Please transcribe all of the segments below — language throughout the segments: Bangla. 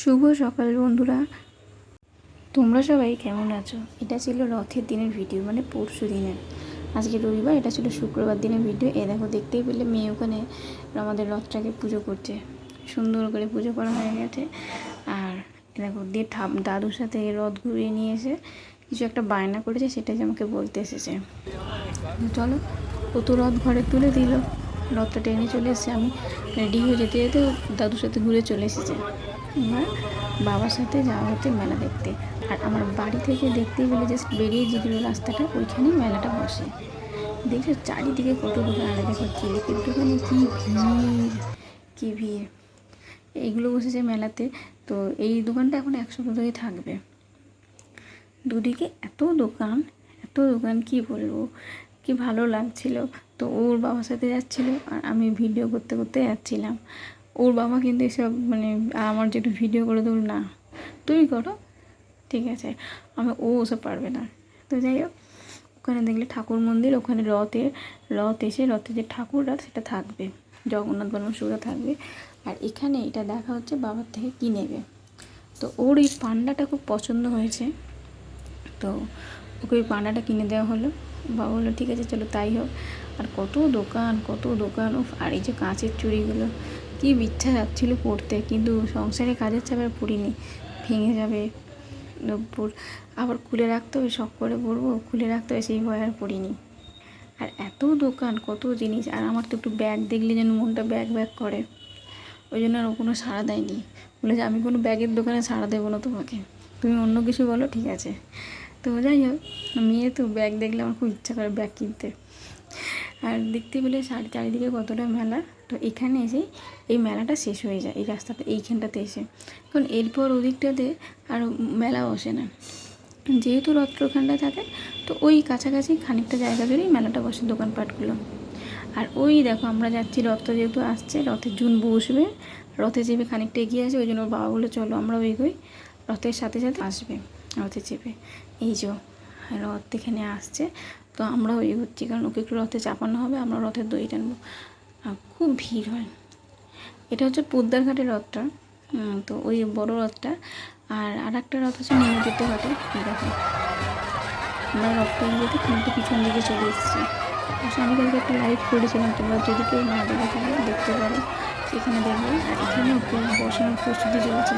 শুভ সকাল, বন্ধুরা। তোমরা সবাই কেমন আছো? এটা ছিল রথের দিনের ভিডিও মানে পরশু দিনের। আজকে রবিবার, এটা ছিল শুক্রবার দিনের ভিডিও। এ দেখো, দেখতেই পেলে মেয়ে ওখানে আমাদের রথটাকে পুজো করছে। সুন্দর করে পুজো করা হয়ে গেছে। আর দেখো, দিয়ে ঠাপ দাদুর সাথে রথ ঘুরিয়ে নিয়ে এসে কিছু একটা বায়না করেছে, সেটাই আমাকে বলতে এসেছে। চলো, ও তো রথ ঘরে তুলে দিল। রথটা টেনে চলে এসেছে। আমি রেডি হয়ে যেতে যেতে দাদুর সাথে ঘুরে চলে এসেছে। এবার বাবার সাথে যাওয়া হচ্ছে মেলা দেখতে। আর আমার বাড়ি থেকে দেখতে গেলে জাস্ট বেরিয়ে যেগুলো রাস্তাটা, ওইখানেই মেলাটা বসে। দেখছ চারিদিকে কত দোকান আর দেখো জিলিপির দোকানে কী ভিড় কী ভিড়। এইগুলো বসেছে মেলাতে। তো এই দোকানটা এখন এক সপ্তাহ ধরেই থাকবে। দুদিকে এত দোকান এত দোকান, কি বলব? কি ভালো লাগছিল। তো ওর বাবার সাথে যাচ্ছিল আর আমি ভিডিও করতে করতে যাচ্ছিলাম। ওর বাবা কিন্তু এসব মানে আমার যেটা ভিডিও করে দেবো, না। তুমি করো, ঠিক আছে। আমি, ও ওসব পারবে না। তো যাই হোক, ওখানে দেখলে ঠাকুর মন্দির, ওখানে রথে রথ এসে রথে যে ঠাকুররা সেটা থাকবে। জগন্নাথ বর্মা সুরা থাকবে। আর এখানে এটা দেখা হচ্ছে বাবার থেকে কী নেবে। তো ওর এই পান্ডাটা খুব পছন্দ হয়েছে। তো ওকে ওই পান্ডাটা কিনে দেওয়া হলো। বাবা বলল, ঠিক আছে, চলো, তাই হোক। আর কত দোকান কত দোকান আর এই যে কাঁচের চুড়িগুলো কী ইচ্ছা যাচ্ছিল পড়তে, কিন্তু সংসারে কাজের চাপে পড়িনি। ভেঙে যাবে নব্বর। আবার খুলে রাখতে হবে, শখ করে পড়ব, খুলে রাখতে হবে, সেই ভয় আর পড়িনি। আর এত দোকান, কত জিনিস, আর আমার তো একটু ব্যাগ দেখলে যেন মনটা ব্যাগ ব্যাগ করে। ওই জন্য আর ও কোনো সাড়া দেয়নি। বলেছে আমি কোনো ব্যাগের দোকানে সাড়া দেবো না তোমাকে। তুমি অন্য কিছু বলো, ঠিক আছে। তো যাই হোক, মেয়ে তো ব্যাগ দেখলে আমার খুব ইচ্ছা করে ব্যাগ কিনতে। আর দেখতে পেলে চারি চারিদিকে কতটা মেলা, তো এখানে এসেই এই মেলাটা শেষ হয়ে যায়, এই রাস্তাতে, এইখানটাতে এসে। কারণ এরপর ওদিকটাতে আর মেলা বসে না। যেহেতু রথটা থাকে, তো ওই কাছাকাছি খানিকটা জায়গা জুড়েই মেলাটা বসে দোকানপাটগুলো। আর ওই দেখো, আমরা যাচ্ছি, রথ যেহেতু আসছে রথের জুন বসবে, রথে চেপে খানিকটা এগিয়ে আসে, ওই জন্য ওর বাবা বলে চলো আমরা ওই রথের সাথে সাথে আসবে, রথে চেপে। এই যে রথ এখানে আসছে। তো আমরা ওই হচ্ছি কারণ ওকে একটু রথে চাপানো হবে, আমরা রথের দই টানবো। খুব ভিড় হয়। এটা হচ্ছে পোদ্দার ঘাটের রথটা তো ওই বড় রথটা। আর আর একটা রথ হচ্ছে নিমজ্জিত ঘাটে। এই দেখো। আমরা রথটা যেতে খানিকটা পিছন দিকে চলে এসেছি। আচ্ছা আমি কালকে একটা লাইভ করেছিলাম, তোমরা যদি কেউ না দেখে থাকলে দেখতে পারো। সেখানে দেখবে। আর এখানে বসানোর প্রস্তুতি চলছে।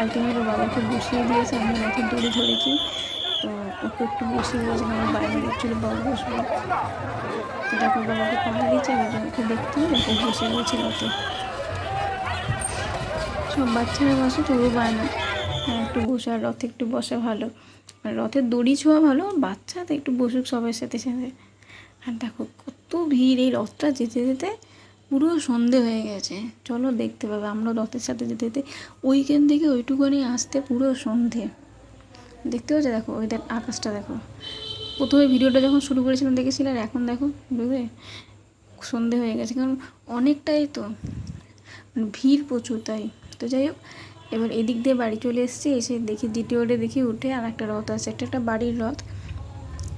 আলটিমেট ও বাবাকে বসিয়ে দিয়েছে, আমি রথের দড়ি ধরেছি। তো ওকে একটু বসিয়ে দিয়েছে আমার বাইরে যাচ্ছিল বাবা বসবে। তো দেখো বাবাকে পাহাড় দিয়েছে জন্য ওকে দেখতে ওকে বসে গেছে রথে সব বাচ্চারা বসে তবু পায় না। একটু বসা রথে একটু বসা ভালো। আর রথের দড়ি ছোঁয়া ভালো বাচ্চা তো একটু বসুক সবার সাথে সাথে। আর দেখো কত ভিড়, এই রথটা যেতে যেতে পুরো সন্ধে হয়ে গেছে। চলো দেখতে পাবে, আমরা রথের সাথে যেতে যেতে ওইখান থেকে ওইটুকুনি আসতে পুরো সন্ধে। দেখতে পাচ্ছ? দেখো, ওই দেখ, আকাশটা দেখো। প্রথমে ভিডিওটা যখন শুরু করেছিলাম দেখেছিলে, আর এখন দেখো, বুঝলে? সন্ধে হয়ে গেছে, কারণ অনেকটাই তো মানে ভিড় প্রচুর তাই। তো যাই হোক, এবার এদিক দিয়ে বাড়ি চলে এসেছি, এসে দেখি দ্বিতীয়টা দেখি উঠে আর একটা রথ আছে, একটা একটা বাড়ির রথ।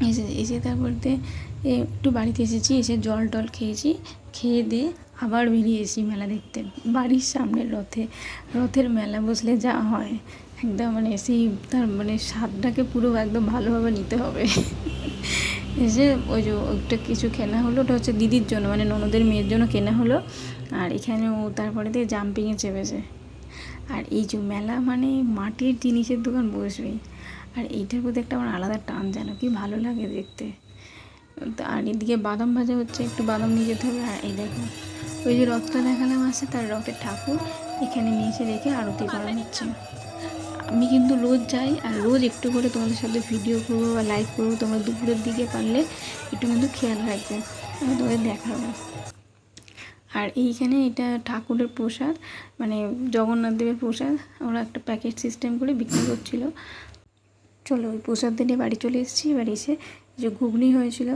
এসে এসে তারপর দিয়ে একটু বাড়িতে এসেছি, এসে জল টল খেয়েছি, খেয়ে দিয়ে আবার বেরিয়ে এসেছি মেলা দেখতে। বাড়ির সামনের রথে, রথের মেলা বসলে যা হয়, একদম মানে সেই তার মানে স্বাদটাকে পুরো একদম ভালোভাবে নিতে হবে। এসে ওই যে ওইটা কিছু কেনা হলো, ওটা হচ্ছে দিদির জন্য মানে ননদের মেয়ের জন্য কেনা হলো। আর এখানে ও তারপরে দিয়ে জাম্পিংয়ে চেপেছে। আর এই যে মেলা মানে মাটির জিনিসের দোকান বসবেই। আর এইটার প্রতি একটা আমার আলাদা টান, যেন কি ভালো লাগে দেখতে। আর এদিকে বাদাম ভাজা হচ্ছে, একটু বাদাম নিয়ে যেতে হবে। আর এই দেখো, ওই যে রথটা দেখালাম আছে, তার রথের ঠাকুর এখানে নিয়ে এসে রেখে আরতি করা হচ্ছে। আমি কিন্তু রোজ যাই, আর রোজ একটু করে তোমাদের সাথে ভিডিও করব বা লাইভ করব। তোমরা দুপুরের দিকে পারলে একটু কিন্তু খেয়াল রাখবে, আমি তোমাদের দেখাবো। আর এইখানে এটা ঠাকুরের প্রসাদ মানে জগন্নাথ দেবের প্রসাদ, ওরা একটা প্যাকেট সিস্টেম করে বিক্রি করছিল। চলো ওই প্রসাদ দিনে বাড়ি চলে এসেছি, এবার এসে যে ঘুগনি হয়েছিল,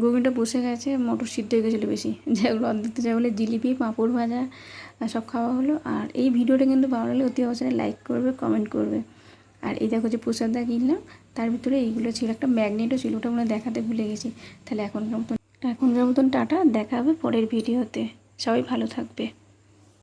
ঘুগনিটা বসে গেছে, মটর সিদ্ধ হয়ে গেছিল বেশি। যেগুলো অর্ধেকতে যা বলে জিলিপি, পাঁপড় ভাজা সব খাওয়া হলো। আর এই ভিডিওটা কিন্তু ভালো লাগলে অতি অবসরে লাইক করবে কমেন্ট করবে। আর এই দেখো যে প্রসাদটা কিনলাম, তার ভিতরে এইগুলো ছিল, একটা ম্যাগনেটও ছিল, ওটা মনে দেখাতে ভুলে গেছি। তাহলে এখনকার মতন এখনকার মতন টাটা, দেখা হবে পরের ভিডিওতে। সবাই ভালো থাকবে।